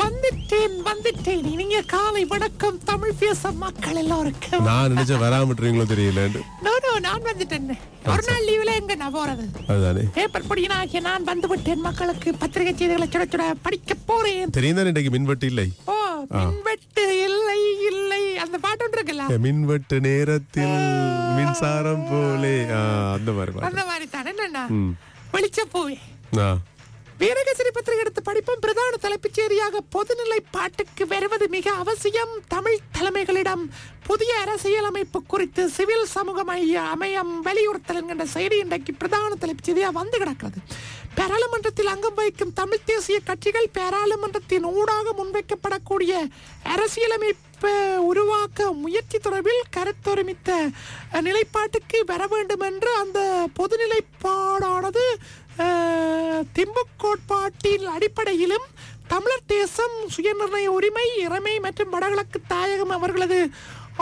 வந்துட்டேன் வந்துட்டேன். இனிய காலை வணக்கம் தமிழ் பேச மக்கள் எல்லோருக்கும். நான் நினைச்ச வராமட்டுறீங்களோ நோ நோ நான் வந்துட்டேன். ஒரு நாள் லீவ்ல எங்க நான் போறது? அதுதானே. பேப்பர் படியனாகிய நான் வந்து விட்டேன் மக்களுக்கு பத்திரிகை செய்திகளை சுட சுட படிக்க போறேன். தெரியும் தானே இன்றைக்கு மின்வெட்டு இல்லை? ஓ மின்வெட்டு இல்லை இல்லை. அந்த பாட்டு ஒன்று இருக்குல்ல? மின்வெட்டு நேரத்தில் மின்சாரம் போலே. அந்த மாதிரி. அந்த மாதிரி தானே. வெளிச்ச போவே. வீரகசரி பத்திரிகை எடுத்து படிப்போம் பிரதான தலைப்புச் செய்தியாக பொதுநிலை பாட்டுக்கு வருவது மிக அவசியம். தமிழ் தலைமைகளிடம் புதிய அரசியலமைப்பு குறித்து சிவில் சமூகம் மைய அமையம் வலியுறுத்தல் என்கின்ற செய்தி இன்றைக்கு பிரதான தலைப்புச் செய்தியாக வந்து கிடக்கிறது. பாராளுமன்றத்தில் அங்கம் வகிக்கும் தமிழ் தேசிய கட்சிகள் பாராளுமன்றத்தின் ஊடாக முன்வைக்கப்படக்கூடிய அரசியலமைப்பு உருவாக்க முயற்சி தொடர்பில் கருத்தொருமித்த நிலைப்பாட்டுக்கு வர வேண்டும் என்று அந்த பொதுநிலைப்பாடானது அஹ், திம்புக் கோட்பாட்டின் அடிப்படையிலும் தமிழர் தேசம் சுயநிர்ணய உரிமை இறைமை மற்றும் வடகிழக்கு தாயகம் அவர்களது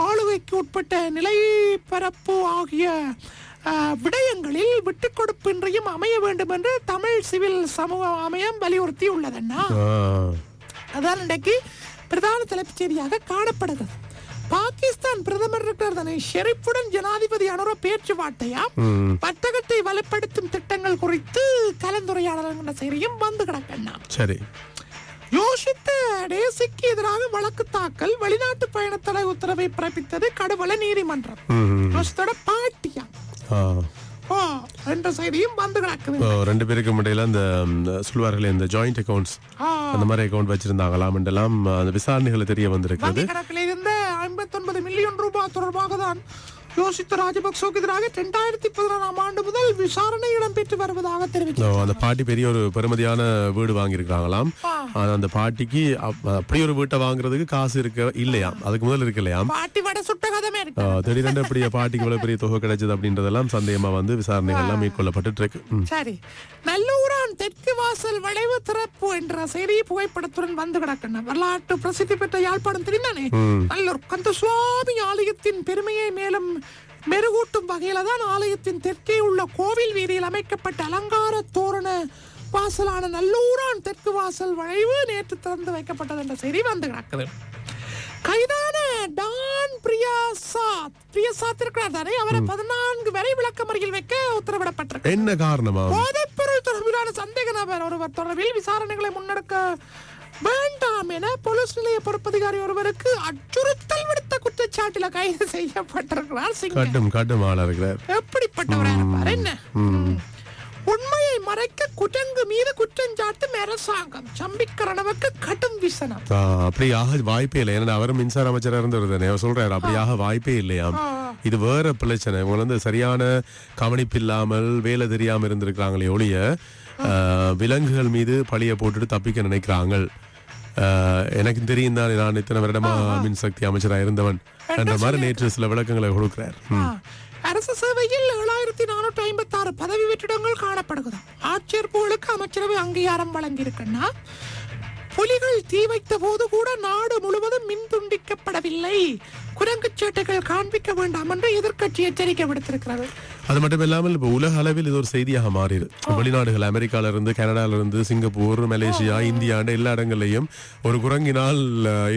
ஆளுகைக்கு உட்பட்ட நிலைப்பரப்பு ஆகிய விடயங்களில் விட்டுக் கொடுப்பின்றியும் அமைய வேண்டும் என்று தமிழ் சிவில் சமூக அமையம் வலியுறுத்தி உள்ளதண்ணா. அதான் இன்றைக்கு பிரதான தலைப்புச் செய்தியாக காணப்படுகிறது பாகிஸ்தான் பிரதமர் இருக்கிற தானே ஷெரீப்புடன் ஜனாதிபதி அனுர பேச்சுவார்த்தையா? வர்த்தகத்தை வலுப்படுத்தும் திட்டங்கள் குறித்து கலந்துரையாடல் என்கிற செய்தியும் வந்து கிடக்கண்ணா சரி. யோசித்த டேசிக்கு எதிராக வழக்கு தாக்கல் வெளிநாட்டு பயணத்தடை உத்தரவை பிறப்பித்தது கடுவல நீதிமன்றம். யோசித்தோட பாட்டியா? ரெண்டு பேருக்கும் இடையில அந்த ம், சொல்லுவார்களே இந்த ஜாயிண்ட் அக்கவுண்ட்ஸ் ஆ. அந்த மாதிரி அக்கவுண்ட் வச்சிருந்தாங்களாம் என்றெல்லாம் அந்த விசாரணைகளை தெரிய வந்திருக்கிறது. milyon ruba torba kadar யோசித்த ராஜபக்சவுக்கு எதிராக இரண்டாயிரத்தி பதினாறாம் ஆண்டு முதல் விசாரணை இடம்பெற்று வருவதாக தெரிவித்தார் அந்த பாட்டி பெரிய ஒரு பெருமதியான வீடு வாங்கியிருக்காங்களாம் அந்த பாட்டிக்கு அப்- அப்படி ஒரு வீட்டை வாங்குறதுக்கு காசு இருக்க இல்லையாம் அதுக்கு முதல்ல இருக்கு இல்லையாம் பாட்டி வட சுட்ட கதமே இருக்கு. திடீரென்று இப்படி பாட்டிக்கு இவ்வளவு பெரிய தொகை கிடைச்சது அப்படின்றதெல்லாம் சந்தேகமா வந்து விசாரணைகள் எல்லாம் மேற்கொள்ளப்பட்டு இருக்கு. சரி. நல்லூரான் தெற்கு வாசல் வளைவு திறப்பு என்ற செய்தி புகைப்படத்துடன் வந்து கிடக்கின்றன வரலாற்று பிரசித்தி பெற்ற யாழ்ப்பாணம் தெரியுமானே நல்லூர் கந்த சுவாமி ஆலயத்தின் பெருமையை மேலும் மெருகூட்டும் வகையில தான் ஆலயத்தின் தெற்கே உள்ள கோவில் வீதியில் அமைக்கப்பட்ட அலங்கார தோரண வாசலான நல்லூரான் தெற்கு வாசல் வளைவு நேற்று திறந்து வைக்கப்பட்டது என்ற செய்தி வந்து கிடக்குது. கைதான டான் பிரியாசாத் பிரியாசாத் இருக்கிறார் தானே? அவரை பதினான்கு வரை விளக்கமறியில் வைக்க உத்தரவிடப்பட்டிருக்கு. என்ன காரணமா? போதைப்பொருள் தொடர்பிலான சந்தேக நபர் ஒருவர் தொடர்பில் விசாரணைகளை முன்னெடுக்க வேண்டாம் என போலீஸ் நிலைய பொறுப்பதிகாரி ஒருவருக்கு அச்சுறுத்தல் விடுத்த குற்றச்சாட்டில கைது செய்யப்பட்டிருக்கிறார் சிங்கம். கட்டும் கட்டும் ஆளா இருக்கிறார் எப்படிப்பட்டவரா இருப்பார் என்ன? உண்மையை மறைக்க குரங்கு மீது குற்றஞ்சாட்டும் அரசாங்கம் சம்பிக்கரணவுக்கு கடும் விசனம். ஆ, அப்படி ஆக வாய்ப்பே இல்லை. ஏன்னா அவர் மின்சார அமைச்சரா இருந்தவர் தானே அவர் சொல்றாரு அப்படியாக வாய்ப்பே இல்லையாம் இது வேற பிரச்சனை. இவங்க வந்து சரியான கவனிப்பு இல்லாமல் வேலை தெரியாம இருந்திருக்கிறாங்களே ஒழிய விலங்குகள் மீது பழிய போட்டுட்டு தப்பிக்க நினைக்கிறாங்க. ஆ, எனக்கு தெரியும் தான் நான் இத்தனை வருடமா மின்சக்தி அமைச்சரா இருந்தவன் என்ற மாதிரி நேற்று சில விளக்கங்களை கொடுக்கிறார். அரசு சேவையில் ஏழாயிரத்தி நானூற்றி ஐம்பத்தி ஆறு பதவி வெற்றிடங்கள் காணப்படுகிறது. ஆட்சேர்ப்புகளுக்கு அமைச்சரவை அங்கீகாரம் வழங்கியிருக்குன்னா புலிகள் தீ வைத்த போது கூட நாடு முழுவதும் மின் துண்டிக்கப்படவில்லை. குரங்குச் சேட்டைகள் காண்பிக்க வேண்டாம் என்று எதிர்க்கட்சி எச்சரிக்கை விடுத்திருக்கிறது. அது மட்டும் இல்லாமல் இப்போ உலக அளவில் இது ஒரு செய்தியாக மாறிடு வெளிநாடுகள் அமெரிக்கால இருந்து கனடால இருந்து சிங்கப்பூர் மலேசியா இந்தியான்னு எல்லா இடங்கள்லையும் ஒரு குரங்கினால்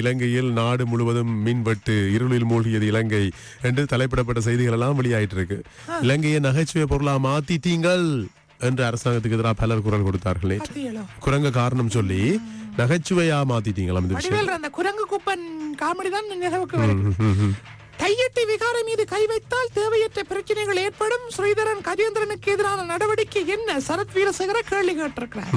இலங்கையில் நாடு முழுவதும் மின்வெட்டு இருளில் மூழ்கியது இலங்கை என்று தலைப்பிடப்பட்ட செய்திகள் எல்லாம் வெளியாயிட்டு இருக்கு. இலங்கையை நகைச்சுவை பொருளா மாத்திட்டீங்கள். என்று அரசாங்கத்துக்கு எதிராக பலர் குரல் கொடுத்தார்கள் குரங்க காரணம் சொல்லி நகைச்சுவையா மாத்திட்டீங்களாம் இந்த விஷயம் அந்த குரங்கு குப்பன் காமெடி தான் நினைவுக்கு வருது. தையட்டி விகாரை மீது கை வைத்தால் தேவையற்ற பிரச்சனைகள் ஏற்படும். ஸ்ரீதரன் கஜேந்திரனுக்கு எதிரான நடவடிக்கை என்ன? சரத் வீரசேகர கேள்வி கேட்டிருக்கிறார்.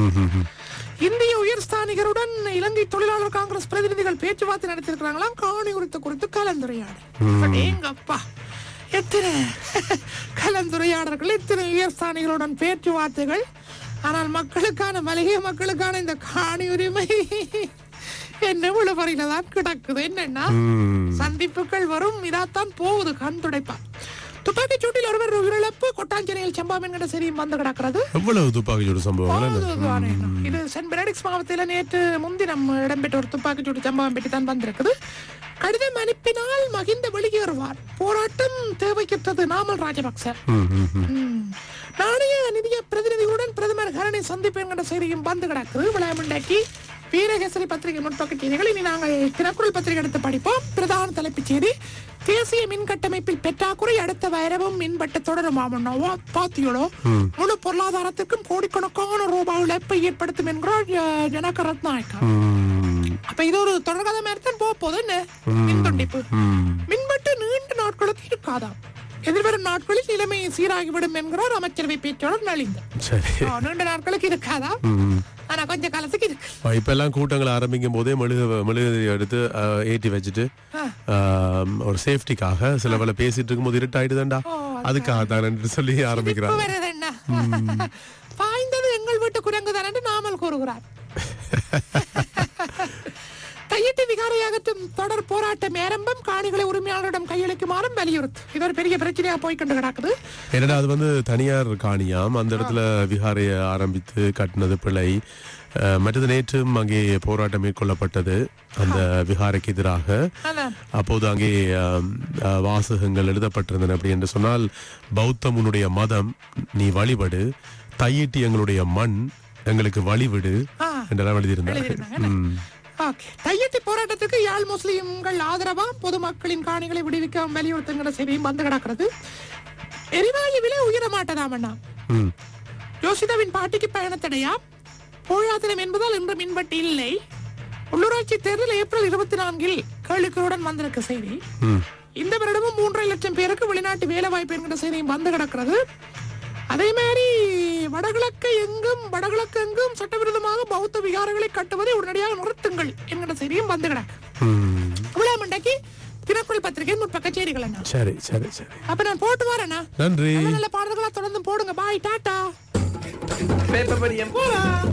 இந்திய உயர்ஸ்தானிகருடன் இலங்கை தொழிலாளர் காங்கிரஸ் பிரதிநிதிகள் பேச்சுவார்த்தை நடத்திருக்கிறாங்களாம் காணி குறித்து குறித்து கலந்துரையாடல் எங்கப்பா எத்தனை கலந்துரையாடல்கள் எத்தனை உயர்ஸ்தானிகளுடன் பேச்சுவார்த்தைகள். ஆனால் மக்களுக்கான மளிகை மக்களுக்கான இந்த காணி உரிமை என்ன விழுவறையில தான் கிடக்குது. என்னன்னா சந்திப்புகள் வரும் இதாத்தான் போகுது கண் துடைப்பா. துப்பாக்கிச் சூட்டில் ஒருவர் உயிரிழப்பு கொட்டாஞ்சேரியில் சம்பவம் என்கிற செய்தியும் வந்து கிடக்கிறது. எவ்வளவு துப்பாக்கிச்சூடு சம்பவம் என்ன? அதுதானே. இது சென்ட் பெனடிக்ஸ் மாவட்டத்தில் நேற்று முன்தினம் இடம்பெற்ற ஒரு துப்பாக்கிச்சூடு சம்பவம் பற்றி தான் வந்திருக்குது. கடிதம் அனுப்பினால் மகிந்த வெளியேறுவார். போராட்டம் தேவைக்கற்றது நாமல் ராஜபக்ச. நாணய நிதிய பிரதிநிதியுடன் பிரதமர் கரணை சந்திப்பு என்கிற செய்தியும் வந்து கிடக்குது விளையாமண்டாக்கி வீரகேசரி பத்திரிகை முற்பக்க செய்திகள் இனி நாங்கள் தினக்குரல் பத்திரிகை எடுத்து படிப்போம். பிரதான தலைப்புச் செய்தி தேசிய மின் கட்டமைப்பில் பெற்றாக்குறை அடுத்த வைரவும் மின்பட்ட தொடரும் ஆமண்ணாவோ பாத்தியோட முழு பொருளாதாரத்திற்கும் கோடிக்கணக்கான ரூபாய் இழப்பை ஏற்படுத்தும் என்கிறார் ஜ- ஜனக ரத்நாயக்கா ம், அப்ப இது ஒரு தொடர்கதை மாதிரி தான் போக போகுது என்ன மின் துண்டிப்பு. மின்வெட்டு நீண்ட நாட்களுக்கு இருக்காதாம். எதிர்வரும் நாட்களில் நிலைமை சீராகிவிடும் என்கிறார் அமைச்சரவை பேச்சாளர் நலிந்த நீண்ட நாட்களுக்கு இருக்காதா. ஆனா கொஞ்ச காலத்துக்கு இருக்கு. இப்ப இப்பெல்லாம் கூட்டங்களை ஆரம்பிக்கும் போதே மெழுகு மெழுகு எடுத்து ஏற்றி வச்சுட்டு ஒரு சேஃப்டிக்காக சில வேலை பேசிட்டு இருக்கும்போது இருட்டாயிடுதாண்டா. அதுக்காக. தான் சொல்லி என்ன பாய்ந்தது எங்கள் வீட்டு குரங்கு தான் நாமல் கூறுகிறார். கையிட்டு விகாரையாகட்டும் தொடர் போராட்டம் ஆரம்பம் காணிகளை உரிமையாளரிடம் கையளிக்குமாறும் வலியுறுத்து. இது ஒரு பெரிய பிரச்சனையா போய்க்கொண்டு கிடக்குது. என்னடா அது வந்து தனியார் காணியாம். அந்த இடத்துல விஹாரையை ஆரம்பித்து கட்டினது பிழை. மற்றது நேற்றும் அங்கே போராட்டம் மேற்கொள்ளப்பட்டது. அந்த விஹாரைக்கு எதிராக. அப்போது அங்கே வாசகங்கள் எழுதப்பட்டிருந்தன. அப்படி என்று சொன்னால் பௌத்தம் உன்னுடைய மதம் நீ வழிபடு. தையிட்டி எங்களுடைய மண் எங்களுக்கு வழிவிடு. என்றெல்லாம் எழுதியிருந்தார்கள். எழுதியிருந்தாங்க. தையட்டி போராட்டத்துக்கு யாழ் முஸ்லிம்கள் ஆதரவா? பொதுமக்களின் காணிகளை விடுவிக்க வலியுறுத்துங்கிற செய்தியும் வந்து கிடக்கிறது. எரிவாயு விலை உயர மாட்டதாமண்ணா. ஜோசிதாவின் பாட்டிக்கு பயணத்தடையா போயாத்திரம் என்பதால் இன்று மின்வெட்டு இல்லை. உள்ளூராட்சி தேர்தல் ஏப்ரல் இருபத்தி நான்கில் கேளுக்களுடன் வந்திருக்க செய்தி. இந்த வருடமும் மூன்றரை லட்சம் பேருக்கு வெளிநாட்டு வேலை வாய்ப்பு என்கிற செய்தியும் வந்து கிடக்கிறது. அதே மாதிரி வடகிழக்கு எங்கும் வடகிழக்கு எங்கும் சட்டவிரோதமாக பௌத்த விகாரங்களை கட்டுவதை உடனடியாக நிறுத்துங்கள் என்கிற செய்தியும் வந்து கிடக்கு ம். விழாமண்டைக்கு தினக்குள் பத்திரிகை முற்பக்க செய்திகள் என்ன சரி சரி சரி. அப்ப நான் போட்டு வரேனா நன்றி. நல்ல நல்ல பாடல்களா தொடர்ந்து போடுங்க. பாய் டாட்டா. பேப்பர் படியம் போலாம்